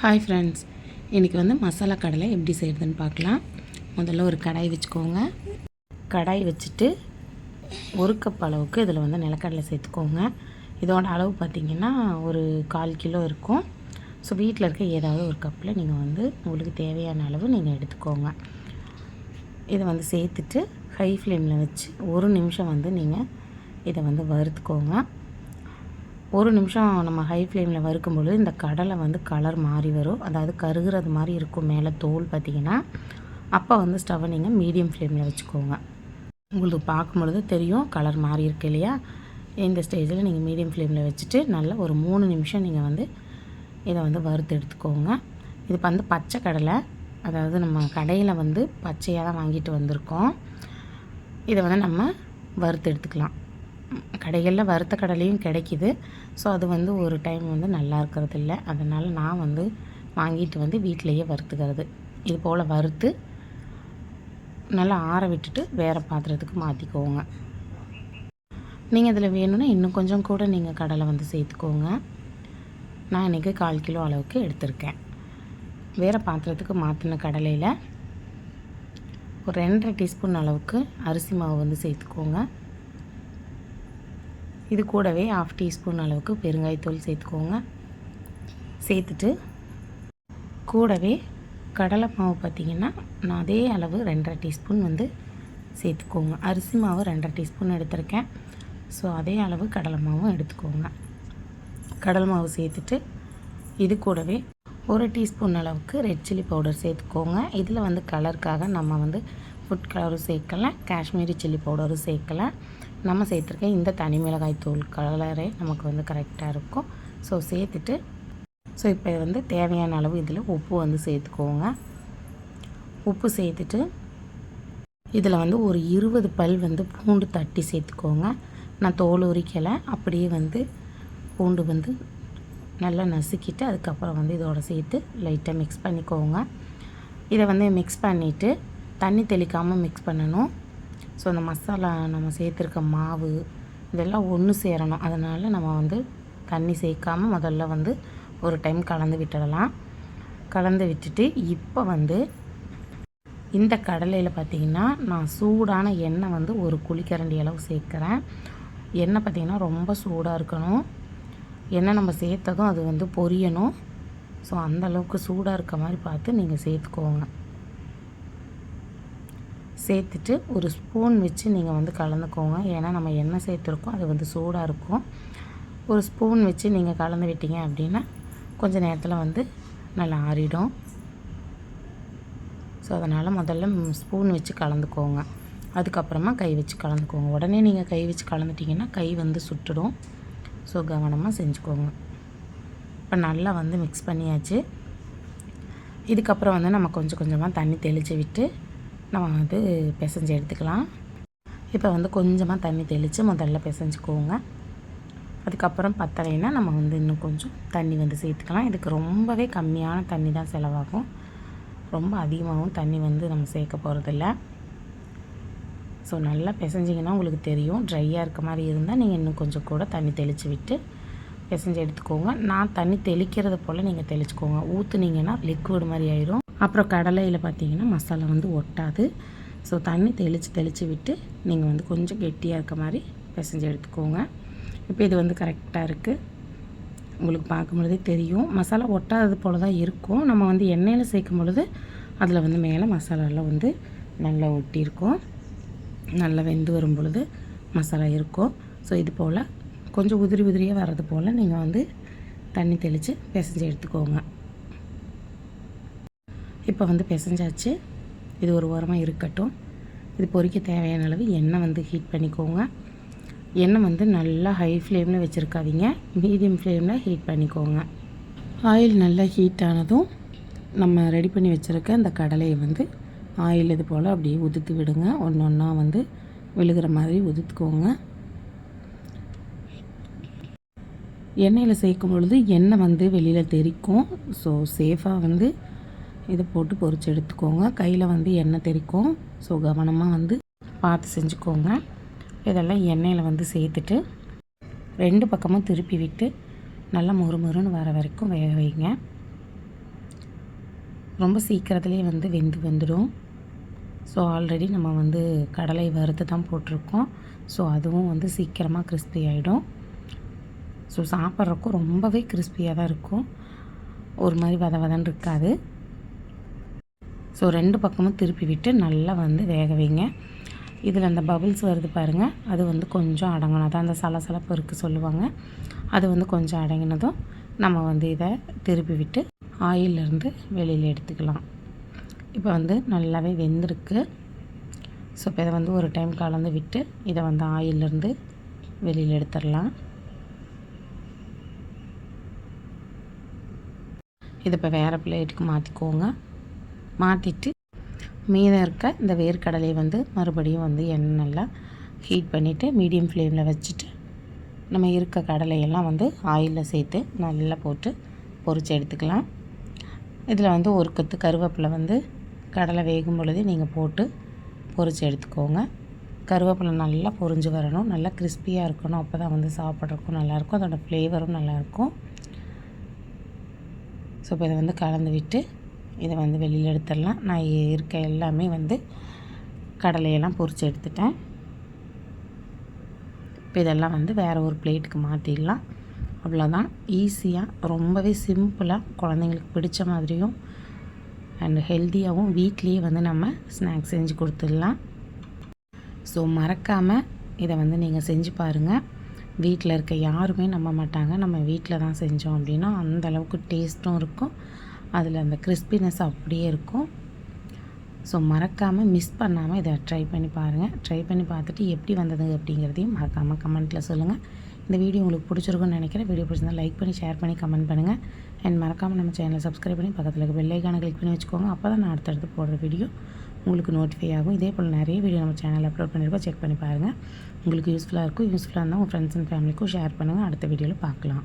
Hi friends இன்றைக்கி வந்து மசாலா கடலை எப்படி செய்கிறதுன்னு பார்க்கலாம். முதல்ல ஒரு கடாய் வச்சுக்கோங்க. கடாய் வச்சுட்டு ஒரு கப் அளவுக்கு இதில் வந்து நிலக்கடலை சேர்த்துக்கோங்க. இதோட அளவு பார்த்திங்கன்னா ஒரு கால் கிலோ இருக்கும். ஸோ வீட்டில் இருக்க ஏதாவது ஒரு கப்பில் நீங்கள் வந்து உங்களுக்கு தேவையான அளவு நீங்கள் எடுத்துக்கோங்க. இதை வந்து சேர்த்துட்டு ஹை ஃப்ளேமில் வச்சு ஒரு நிமிஷம் வந்து நீங்கள் இதை வந்து வறுத்துக்கோங்க. ஒரு நிமிஷம் நம்ம ஹை ஃப்ளேமில் வறுக்கும்பொழுது இந்த கடலை வந்து கலர் மாறி வரும். அதாவது கருகிறது மாதிரி இருக்கும் மேலே தோல் பார்த்திங்கன்னா அப்போ வந்து ஸ்டவ்வை நீங்கள் மீடியம் ஃப்ளேமில் வச்சுக்கோங்க. உங்களுக்கு பார்க்கும்பொழுது தெரியும் கலர் மாறி இருக்கு இல்லையா? இந்த ஸ்டேஜில் நீங்கள் மீடியம் ஃப்ளேமில் வச்சுட்டு நல்லா ஒரு மூணு நிமிஷம் நீங்கள் வந்து இதை வந்து வறுத்து எடுத்துக்கோங்க. இது வந்து பச்சை கடலை அதாவது நம்ம கடையில் வந்து பச்சையாக தான் வாங்கிட்டு வந்திருக்கோம். இதை வந்து நம்ம வறுத்து எடுத்துக்கலாம். கடைகளில் வறுத்த கடலையும் கிடைக்கிது. ஸோ அது வந்து ஒரு டைம் வந்து நல்லா இருக்கிறது இல்லை அதனால் நான் வந்து வாங்கிட்டு வந்து வீட்டிலையே வறுத்துக்கிறது. இது போல் வறுத்து நல்லா ஆற விட்டுட்டு வேறு பாத்திரத்துக்கு மாற்றிக்கோங்க நீங்கள் இதில் வேணும்னா இன்னும் கொஞ்சம் கூட நீங்கள் கடலை வந்து சேர்த்துக்கோங்க. நான் இன்றைக்கி கால் கிலோ அளவுக்கு எடுத்திருக்கேன். வேறு பாத்திரத்துக்கு மாற்றின கடலையில் ஒரு ரெண்டரை டீஸ்பூன் அளவுக்கு அரிசி மாவு வந்து சேர்த்துக்கோங்க. இது கூடவே ஆஃப் டீஸ்பூன் அளவுக்கு பெருங்காயத்தூள் சேர்த்துக்கோங்க. சேர்த்துட்டு கூடவே கடலை மாவு பார்த்திங்கன்னா நான் அதே அளவு ரெண்டரை டீஸ்பூன் வந்து சேர்த்துக்கோங்க. அரிசி மாவு ரெண்டரை டீஸ்பூன் எடுத்திருக்கேன். ஸோ அதே அளவு கடலை மாவும் எடுத்துக்கோங்க. கடலை மாவு சேர்த்துட்டு இது கூடவே ஒரு டீஸ்பூன் அளவுக்கு ரெட் சில்லி பவுடர் சேர்த்துக்கோங்க. இதில் வந்து கலருக்காக நம்ம வந்து ஃபுட் கலரும் சேர்க்கலை காஷ்மீரி சில்லி பவுடரும் சேர்க்கலை. நம்ம சேர்த்துருக்க இந்த தனி மிளகாய் தூள் கலரே நமக்கு வந்து கரெக்டாக இருக்கும். ஸோ சேர்த்துட்டு ஸோ இப்போ வந்து தேவையான அளவு இதில் உப்பு வந்து சேர்த்துக்கோங்க. உப்பு சேர்த்துட்டு இதில் வந்து ஒரு இருபது பல் வந்து பூண்டு தட்டி சேர்த்துக்கோங்க. நான் தோல் உரிக்கலை அப்படியே வந்து பூண்டு வந்து நல்லா நசுக்கிட்டு அதுக்கப்புறம் வந்து இதோட சேர்த்து லைட்டாக மிக்ஸ் பண்ணிக்கோங்க. இதை வந்து மிக்ஸ் பண்ணிவிட்டு தண்ணி தெளிக்காமல் மிக்ஸ் பண்ணணும். ஸோ அந்த மசாலா நம்ம சேர்த்துருக்க மாவு இதெல்லாம் ஒன்று சேரணும். அதனால் நம்ம வந்து தண்ணி சேர்க்காமல் முதல்ல வந்து ஒரு டைம் கலந்து விட்டுடலாம். கலந்து விட்டுட்டு இப்போ வந்து இந்த கடலையில் பார்த்திங்கன்னா நான் சூடான எண்ணெய் வந்து ஒரு குழிக்கரண்டி அளவு சேர்க்குறேன். எண்ணெய் பார்த்திங்கன்னா ரொம்ப சூடாக இருக்கணும். எண்ணெய் நம்ம சேர்த்ததும் அது வந்து பொரியணும். ஸோ அந்தளவுக்கு சூடாக இருக்க மாதிரி பார்த்து நீங்கள் சேர்த்துக்கோங்க. சேர்த்துட்டு ஒரு ஸ்பூன் வச்சு நீங்கள் வந்து கலந்துக்கோங்க. ஏன்னா நம்ம எண்ணெய் சேர்த்துருக்கோம் அது வந்து சூடாக இருக்கும். ஒரு ஸ்பூன் வச்சு நீங்கள் கலந்து விட்டீங்க அப்படின்னா கொஞ்சம் நேரத்தில் வந்து நல்லா ஆறிடும். ஸோ அதனால் முதல்ல ஸ்பூன் வச்சு கலந்துக்கோங்க. அதுக்கப்புறமா கை வச்சு கலந்துக்கோங்க. உடனே நீங்கள் கை வச்சு கலந்துட்டிங்கன்னா கை வந்து சுட்டுடும். ஸோ கவனமாக செஞ்சுக்கோங்க. இப்போ நல்லா வந்து மிக்ஸ் பண்ணியாச்சு. இதுக்கப்புறம் வந்து நம்ம கொஞ்சம் கொஞ்சமாக தண்ணி தெளித்து விட்டு நம்ம வந்து பிசைஞ்சு எடுத்துக்கலாம். இப்போ வந்து கொஞ்சமாக தண்ணி தெளித்து முதல்ல பிசைஞ்சுக்கோங்க. அதுக்கப்புறம் பத்தலைன்னா நம்ம வந்து இன்னும் கொஞ்சம் தண்ணி வந்து சேர்த்துக்கலாம். இதுக்கு ரொம்பவே கம்மியான தண்ணி தான் செலவாகும். ரொம்ப அதிகமாகவும் தண்ணி வந்து நம்ம சேர்க்க போகிறதில்ல ஸோ நல்லா பிசைஞ்சிங்கன்னா உங்களுக்கு தெரியும். ட்ரையாக இருக்க மாதிரி இருந்தால் நீங்கள் இன்னும் கொஞ்சம் கூட தண்ணி தெளித்து விட்டு பிசைஞ்சு எடுத்துக்கோங்க. நான் தண்ணி தெளிக்கிறது போல் நீங்கள் தெளிச்சுக்கோங்க. ஊற்றுனீங்கன்னா லிக்விட் மாதிரி ஆயிரும். அப்புறம் கடலையில் பார்த்தீங்கன்னா மசாலா வந்து ஒட்டாது. ஸோ தண்ணி தெளித்து தெளித்து விட்டு நீங்கள் வந்து கொஞ்சம் கெட்டியாக இருக்க மாதிரி பிசைஞ்சு எடுத்துக்கோங்க. இப்போ இது வந்து கரெக்டாக இருக்குது உங்களுக்கு பார்க்கும் பொழுதே தெரியும். மசாலா ஒட்டாதது போல் தான் இருக்கும். நம்ம வந்து எண்ணெயில் சேர்க்கும் பொழுது அதில் வந்து மேலே மசாலாலாம் வந்து நல்லா ஒட்டியிருக்கும். நல்லா வெந்து வரும் பொழுது மசாலா இருக்கும். ஸோ இது போல் கொஞ்சம் உதிரி உதிரியாக வர்றது போல் நீங்கள் வந்து தண்ணி தெளித்து பிசைஞ்சு எடுத்துக்கோங்க. இப்போ வந்து பிசைஞ்சாச்சு. இது ஒரு உரமாக இருக்கட்டும். இது பொறிக்க தேவையான அளவு எண்ணெய் வந்து ஹீட் பண்ணிக்கோங்க. எண்ணெய் வந்து நல்லா ஹை ஃப்ளேமில் வச்சுருக்காதீங்க. மீடியம் ஃப்ளேமில் ஹீட் பண்ணிக்கோங்க. ஆயில் நல்லா ஹீட் ஆனதும் நம்ம ரெடி பண்ணி வச்சுருக்க அந்த கடலையை வந்து ஆயில் இது போல் அப்படியே உதுத்து விடுங்க. ஒன்று ஒன்றா வந்து விழுகிற மாதிரி உதுத்துக்கோங்க. எண்ணெயில் சேர்க்கும் பொழுது எண்ணெய் வந்து வெளியில் தெரிக்கும். ஸோ சேஃபாக வந்து இதை போட்டு பொறிச்சு எடுத்துக்கோங்க. கையில் வந்து எண்ணெய் தெரிக்கும் ஸோ கவனமாக வந்து பார்த்து செஞ்சுக்கோங்க. இதெல்லாம் எண்ணெயில் வந்து சேர்த்துட்டு ரெண்டு பக்கமும் திருப்பி விட்டு நல்லா மொறுமொறுன்னு வர வரைக்கும் வேக வைங்க. ரொம்ப சீக்கிரத்துலேயே வந்து வெந்து வந்துடும். ஸோ ஆல்ரெடி நம்ம வந்து கடலை வறுத்து தான் போட்டிருக்கோம். ஸோ அதுவும் வந்து சீக்கிரமாக கிறிஸ்பி ஆகிடும் ஸோ சாப்பிட்றக்கும் ரொம்பவே கிறிஸ்பியாக தான் இருக்கும். ஒரு மாதிரி வத வதன்னு இருக்காது. ஸோ ரெண்டு பக்கமும் திருப்பி விட்டு நல்லா வந்து வேக வைங்க. இதில் அந்த பபிள்ஸ் வருது பாருங்கள் அது வந்து கொஞ்சம் அடங்கணும் அதான் அந்த சலசலப்பு இருக்குது சொல்லுவாங்க. அது வந்து கொஞ்சம் அடங்கினதும் நம்ம வந்து இதை திருப்பி விட்டு ஆயிலிருந்து வெளியில் எடுத்துக்கலாம். இப்போ வந்து நல்லாவே வெந்திருக்கு. ஸோ இப்போ இதை வந்து ஒரு டைம் கலந்து விட்டு இதை வந்து ஆயிலிருந்து வெளியில் எடுத்துடலாம். இதை இப்போ வேறு பிளேட்டுக்கு மாற்றிக்கோங்க மாற்றிட்டு மீதம் இருக்க இந்த வேர்க்கடலையை வந்து மறுபடியும் வந்து எண்ணெய் நல்லா ஹீட் பண்ணிவிட்டு மீடியம் ஃப்ளேமில் வச்சுட்டு நம்ம இருக்க கடலையெல்லாம் வந்து ஆயிலில் சேர்த்து நல்லா போட்டு பொரித்து எடுத்துக்கலாம். இதில் வந்து ஒரு கத்து கருவேப்பிலை வந்து கடலை வேகும் பொழுதே நீங்கள் போட்டு பொரித்து எடுத்துக்கோங்க. கருவேப்பிலை நல்லா பொரிஞ்சு வரணும். நல்லா கிறிஸ்பியாக இருக்கணும். அப்போ தான் வந்து சாப்பிட்றதுக்கும் நல்லாயிருக்கும். அதோடய ஃப்ளேவரும் நல்லாயிருக்கும். ஸோ இப்போ இதை வந்து கலந்து விட்டு இதை வந்து வெளியில் எடுத்துடலாம். நான் இருக்க எல்லாமே வந்து கடலையெல்லாம் பொறிச்சு எடுத்துட்டேன். இப்போ இதெல்லாம் வந்து வேறு ஒரு பிளேட்டுக்கு மாற்றிடலாம் அவ்வளோதான். ஈஸியாக ரொம்பவே சிம்பிளாக குழந்தைங்களுக்கு பிடிச்ச மாதிரியும் அண்ட் ஹெல்த்தியாகவும் வீட்லேயே வந்து நம்ம ஸ்நாக்ஸ் செஞ்சு கொடுத்துடலாம். ஸோ மறக்காமல் இதை வந்து நீங்கள் செஞ்சு பாருங்கள் வீட்டில் இருக்க யாருமே நம்ப மாட்டாங்க. நம்ம வீட்டில் தான் செஞ்சோம் அப்படின்னா அந்த அளவுக்கு டேஸ்ட்டும் இருக்கும். அதில் அந்த கிறிஸ்பினஸ் அப்படியே இருக்கும். ஸோ மறக்காமல் மிஸ் பண்ணாமல் இதை ட்ரை பண்ணி பாருங்கள் ட்ரை பண்ணி பார்த்துட்டு எப்படி வந்தது அப்படிங்கிறதையும் மறக்காமல் கமெண்ட்டில் சொல்லுங்கள் இந்த வீடியோ உங்களுக்கு பிடிச்சிருக்குன்னு நினைக்கிறேன். வீடியோ பிடிச்சிருந்தா லைக் பண்ணி ஷேர் பண்ணி கமெண்ட் பண்ணுங்கள் அண்ட் மறக்காமல் நம்ம சேனலை சப்ஸ்கிரைப் பண்ணி பக்கத்தில் இருக்க பெல்லைக்கான கிளிக் பண்ணி வச்சுக்கோங்க. அப்போ தான் நான் அடுத்தடுத்து போடுற வீடியோ உங்களுக்கு நோட்டிஃபை ஆகும். இதே போல் நிறைய வீடியோ நம்ம சேனலில் அப்லோட் பண்ணியிருக்கோம் செக் பண்ணி பாருங்கள் உங்களுக்கு யூஸ்ஃபுல்லாக இருக்கும். யூஸ்ஃபுல்லாக இருந்தால் உங்கள் ஃப்ரெண்ட்ஸ் அண்ட் ஃபேமிலிக்கும் ஷேர் பண்ணுங்கள் அடுத்த வீடியோவில் பார்க்கலாம்.